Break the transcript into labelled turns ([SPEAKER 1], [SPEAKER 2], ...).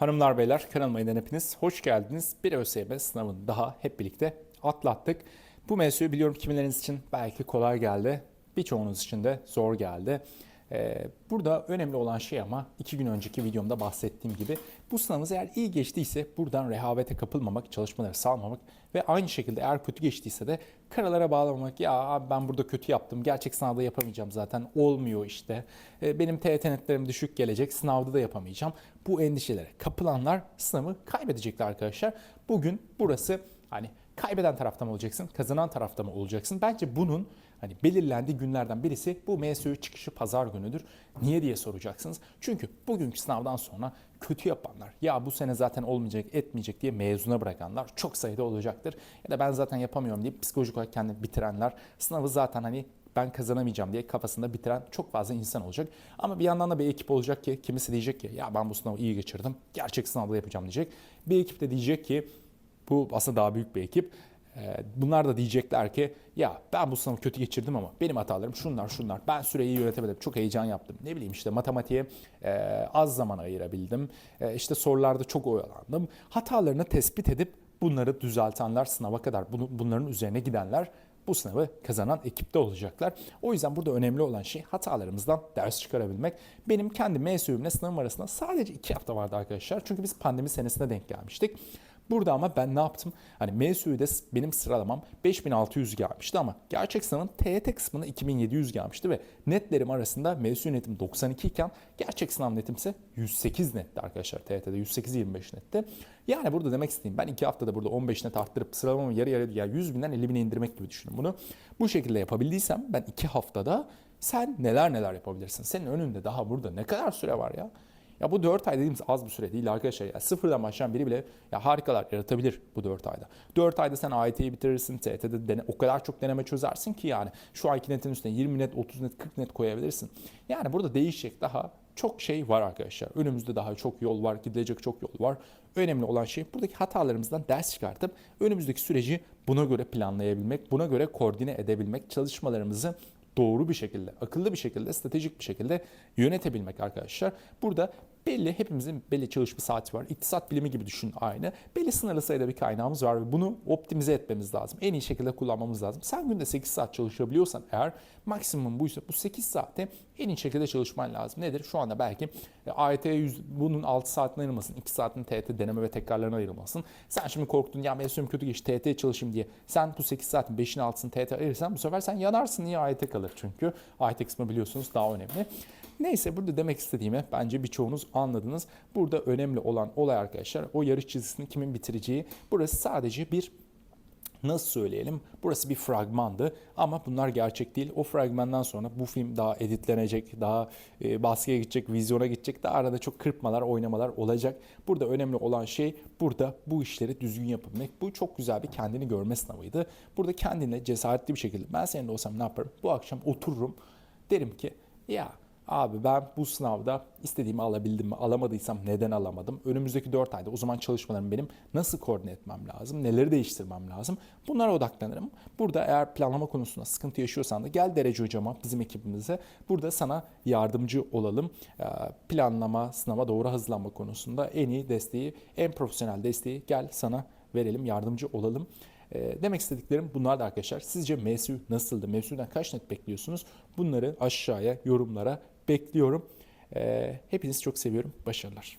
[SPEAKER 1] Hanımlar beyler kanalıma yeniden hepiniz hoş geldiniz. Bir ÖSYM sınavını daha hep birlikte atlattık. Bu mevzuyu biliyorum kimileriniz için belki kolay geldi. Birçoğunuz için de zor geldi. Ee, burada önemli olan şey ama iki gün önceki videomda bahsettiğim gibi bu sınavınız eğer iyi geçtiyse buradan rehavete kapılmamak, çalışmaları salmamak ve aynı şekilde eğer kötü geçtiyse de karalara bağlamamak. Ya ben burada kötü yaptım, gerçek sınavda yapamayacağım zaten olmuyor işte. Ee, benim TYT netlerim düşük gelecek, sınavda da yapamayacağım. Bu endişelere kapılanlar sınavı kaybedecekler arkadaşlar. Bugün burası hani kaybeden tarafta mı olacaksın, kazanan tarafta mı olacaksın? Bence bunun hani belirlendiği günlerden birisi bu MSU çıkışı pazar günüdür. Niye diye soracaksınız. Çünkü bugünkü sınavdan sonra kötü yapanlar ya bu sene zaten olmayacak etmeyecek diye mezuna bırakanlar çok sayıda olacaktır. Ya da ben zaten yapamıyorum deyip psikolojik olarak kendini bitirenler sınavı zaten hani ben kazanamayacağım diye kafasında bitiren çok fazla insan olacak. Ama bir yandan da bir ekip olacak ki kimisi diyecek ki ya ben bu sınavı iyi geçirdim. Gerçek sınavda yapacağım diyecek. Bir ekip de diyecek ki bu aslında daha büyük bir ekip. Ee, Bunlar da diyecekler ki ya ben bu sınavı kötü geçirdim ama benim hatalarım şunlar şunlar. Ben süreyi yönetemedim. Çok heyecan yaptım. Ne bileyim işte matematiğe e, az zaman ayırabildim. E, işte sorularda çok oyalandım. Hatalarını tespit edip bunları düzeltenler sınava kadar bunu, bunların üzerine gidenler bu sınavı kazanan ekipte olacaklar. O yüzden burada önemli olan şey hatalarımızdan ders çıkarabilmek. Benim kendi MSÜ'ümle sınavım arasında sadece iki hafta vardı arkadaşlar. Çünkü biz pandemi senesine denk gelmiştik. Burada ama ben ne yaptım? Hani MSÜ'de benim sıralamam 5600 gelmişti ama gerçek sınavın TYT kısmına 2700 gelmişti ve netlerim arasında MSÜ netim 92 iken gerçek sınav netim ise 108 netti arkadaşlar TYT'de 108-25 netti. Yani burada demek istediğim ben iki haftada burada 15 net arttırıp sıralamamı yarı yarı yani 100 binden 50 bine indirmek gibi düşünün bunu. Bu şekilde yapabildiysem ben iki haftada sen neler neler yapabilirsin. Senin önünde daha burada ne kadar süre var ya? Ya bu 4 ay dediğimiz az bir süre değil arkadaşlar. Ya sıfırdan başlayan biri bile ya harikalar yaratabilir bu 4 ayda. 4 ayda sen AYT'yi bitirirsin, TET'de dene, o kadar çok deneme çözersin ki yani şu anki netin üstüne 20 net, 30 net, 40 net koyabilirsin. Yani burada değişecek daha çok şey var arkadaşlar. Önümüzde daha çok yol var, gidilecek çok yol var. Önemli olan şey buradaki hatalarımızdan ders çıkartıp önümüzdeki süreci buna göre planlayabilmek, buna göre koordine edebilmek, çalışmalarımızı doğru bir şekilde, akıllı bir şekilde, stratejik bir şekilde yönetebilmek arkadaşlar. Burada belli hepimizin belli çalışma saati var. İktisat bilimi gibi düşün aynı. Belli sınırlı sayıda bir kaynağımız var ve bunu optimize etmemiz lazım. En iyi şekilde kullanmamız lazım. Sen günde 8 saat çalışabiliyorsan eğer maksimum buysa bu 8 saatte en iyi şekilde çalışman lazım. Nedir? Şu anda belki e, AYT'ye 100, bunun 6 saatine ayırmasın, 2 saatini TYT deneme ve tekrarlarına ayırmasın. Sen şimdi korktun ya mevsim kötü geç TYT'ye çalışayım diye. Sen bu 8 saatin 5'ini 6'sını TYT ayırırsan bu sefer sen yanarsın. Niye AYT kalır çünkü? AYT kısmı biliyorsunuz daha önemli. Neyse burada demek istediğimi bence birçoğunuz anladınız. Burada önemli olan olay arkadaşlar o yarış çizgisini kimin bitireceği. Burası sadece bir nasıl söyleyelim? Burası bir fragmandı ama bunlar gerçek değil. O fragmandan sonra bu film daha editlenecek, daha e, baskıya gidecek, vizyona gidecek. Daha arada çok kırpmalar, oynamalar olacak. Burada önemli olan şey burada bu işleri düzgün yapabilmek. Bu çok güzel bir kendini görme sınavıydı. Burada kendine cesaretli bir şekilde ben senin olsam ne yaparım? Bu akşam otururum derim ki ya Abi ben bu sınavda istediğimi alabildim mi? Alamadıysam neden alamadım? Önümüzdeki 4 ayda o zaman çalışmalarımı benim nasıl koordine etmem lazım? Neleri değiştirmem lazım? Bunlara odaklanırım. Burada eğer planlama konusunda sıkıntı yaşıyorsan da gel derece hocama bizim ekibimize. Burada sana yardımcı olalım. Ee, Planlama, sınava doğru hazırlanma konusunda en iyi desteği, en profesyonel desteği gel sana verelim, yardımcı olalım. E, demek istediklerim bunlar da arkadaşlar. Sizce MSU nasıldı? MSU'dan kaç net bekliyorsunuz? Bunları aşağıya yorumlara bekliyorum. E, hepinizi çok seviyorum. Başarılar.